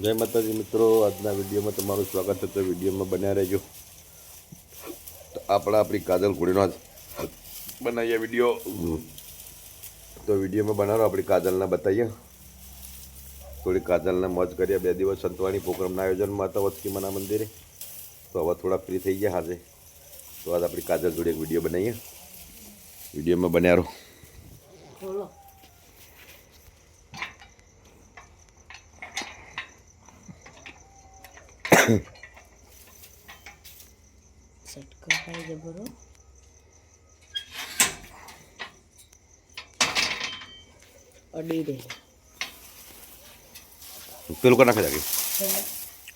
જય માતાજી મિત્રો આજના વિડીયોમાં તમારું સ્વાગત છે. તો વિડીયોમાં બન્યા રહેજો. તો આપણે આપણી કાજલ ઘોડીનો જ બનાવીએ વીડિયો. તો વિડીયોમાં બનાવો આપણી કાજલને બતાવીએ. થોડી કાજલને મોજ કરીએ. બે દિવસ સંતવાણી પ્રોગ્રામના આયોજનમાં હતા વસ્તીમાના મંદિરે. તો હવે થોડા ફ્રી થઈ ગયા હાજે તો આજ આપણી કાજલ જોડે એક વીડિયો બનાવીએ. વિડીયોમાં બન્યા રહો. ખાઈ જબરો અડી દે. પેલું કરી નાખે જાગી.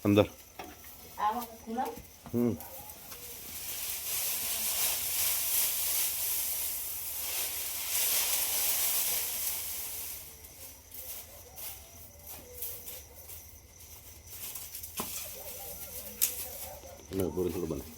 અંદર. હમ. થોડું થોડું બને.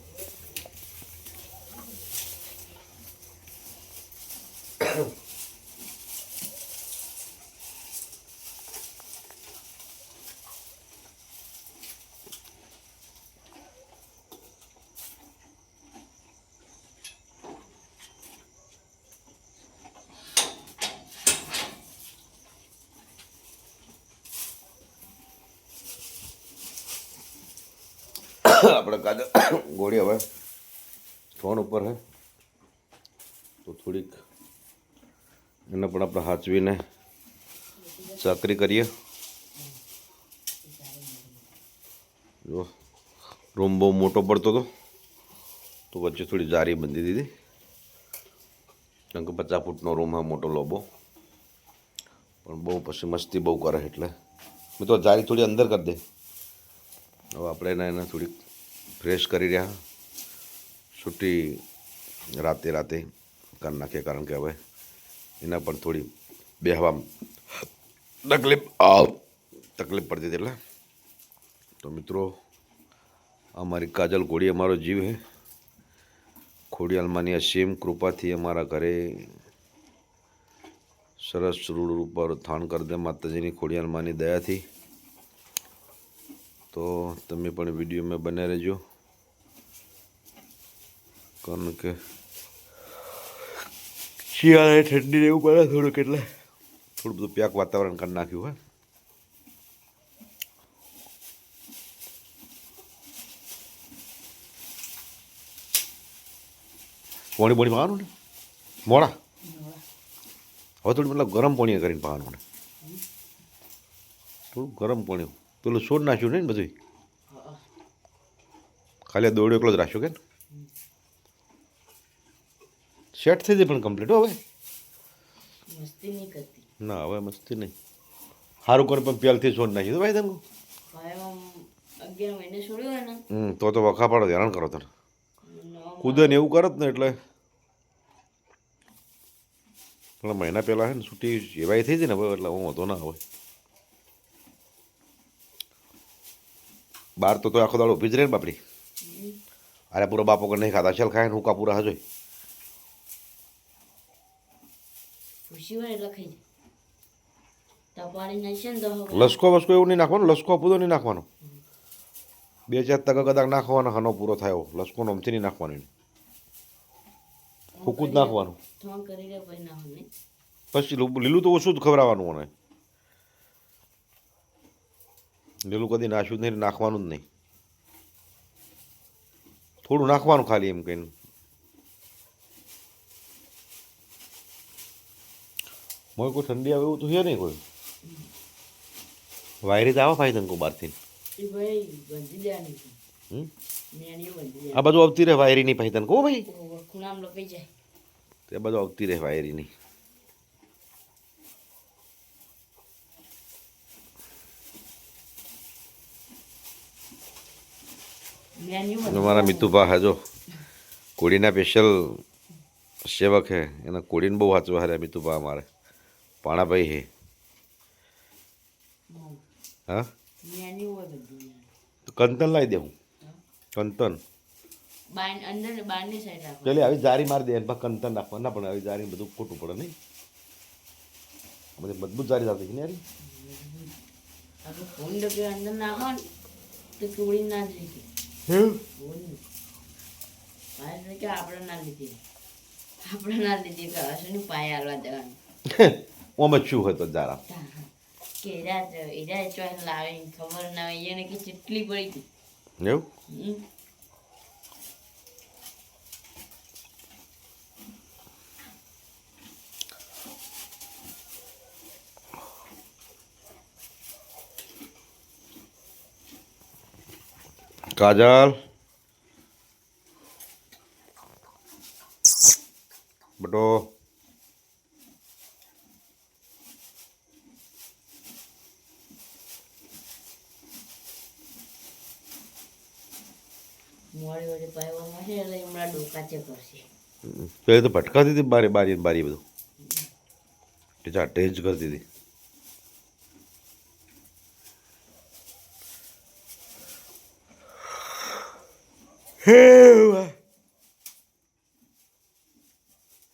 આપણે કાજલ ગોળી હવે. ફોન ઉપર હે. તો થોડીક એને પણ આપણે હાચવીને ચાકરી કરીએ. જો રૂમ બહુ મોટો પડતો હતો, તો વચ્ચે થોડી જારી બંધી દીધી. કારણ કે પચાસ ફૂટનો રૂમ હા, મોટો લોબો. પણ બહુ પછી મસ્તી બહુ કરે એટલે. મેં તો જારી થોડી અંદર કરી દે. હવે આપણે એને એને થોડીક ફ્રેશ કરી રહ્યા. છૂટી રાતે રાતે કરી નાખીએ, કારણ કે હવે એના પણ થોડી બેહવા તકલીફ તકલીફ પડતી હતી એટલે. તો મિત્રો અમારી કાજલ ઘોડી અમારો જીવ હે. ખોડિયાલમાંની અસીમ કૃપાથી અમારા ઘરે સરસ રૂડ ઉપર થાણ કરી દે માતાજીની ખોડિયાલમાંની દયાથી. તો તમે પણ વિડીયોમાં બને રહેજો. કારણ કે શિયાળે ઠંડી ને એવું પડે થોડુંક એટલે. થોડું બધું પ્યાક વાતાવરણ કરી નાખ્યું હોય પાણી પોણી પાવાનું ને? મોડા? હવે થોડું મતલબ ગરમ પાણી કરીને પાવાનું ને. થોડું ગરમ પાણી પેલું સોડ નાખ્યું નહીં ને બધું ખાલી દોડ્યો એકલો જ રાખ્યો કે સેટ થઈ જાય પણ કમ્પ્લીટ હવે. મસ્તી નહીં કરતી. ના હવે મસ્તી નહીં. સારું કરે પણ પહેલથી છોડ નાખી દો ભાઈ તમે ભાઈ આમ અગિયાર મહિને છોડ્યો હોય ને હમ તો તો વખા પાડો હેરાન કરો તને. કૂદે ને એવું કરત ને એટલે. પણ મહિના પહેલાં હે ને છૂટી એવાય થઈ જાય ને હવે એટલે હું વાંધો ના હોય બાર તો તો આખો દાડો ઊભી જ રહે ને બાપડી. અરે પૂરો બાપો કે નહીં ખાતા ચાલ ખાય ને હુકા પૂરા હજોય ખુશી હોય એટલે ખાઈ જાય તપાડી નાખશે ને તો હવે લસકો વસકો એવું નહીં નાખવાનું લસકો પૂરો નહીં નાખવાનો. બે ચાર તક કદાચ નાખવાનો હનો પૂરો થયો લસકો નમથી નહીં નાખવાનું. ફૂકું જ નાખવાનું. પછી લીલું તો ઓછું જ ખવડાવવાનું મને લીલું કદી નાખ્યું જ નહીં નાખવાનું જ નહીં. થોડું નાખવાનું ખાલી એમ કહીને. મોય કોઈ ઠંડી આવે એવું તો છે નહીં કોઈ. વાયરી તો આવે ભાઈ તને કોઈ બહારથી? આ બધું આવતી રહે વાયરીની ભાઈ તને કહો ભાઈ. તે બધું આવતી રહે વાયરીની. મારા મિતુભા હાજો કોડીના સ્પેશિયલ સેવક હે એના કોડીને બહુ વાંચવા હારે મિતુભા અમારે. પાણાભાઈ હે. હા? કંતન લાવી દેવું કંતન બાર અંદર બહારની સાઈડ રાખો ચાલે આવી જારી મારી દે એમાં કંતન નાખવા ના પણ આવી જારી બધું ખોટું પડે નહીં. બધી મજબૂત જારી કે નહીં યારી આપણે અંદર નાખો ને તો તોડી ના જ આપણે ના લીધી. આપણે ના લીધી કે પાય હાલવા જવાનું ઓમાં શું હતો જારા કે જ એરા ચોઈન લાવીને ખબર ના હોય એને કે ચેટલી પડી હતી એવું કાજલ બટો પેલી તો ભટકાતી હતી બારી બારી બારી બધું? ટીચા ટેજ કરતી હતી. હે.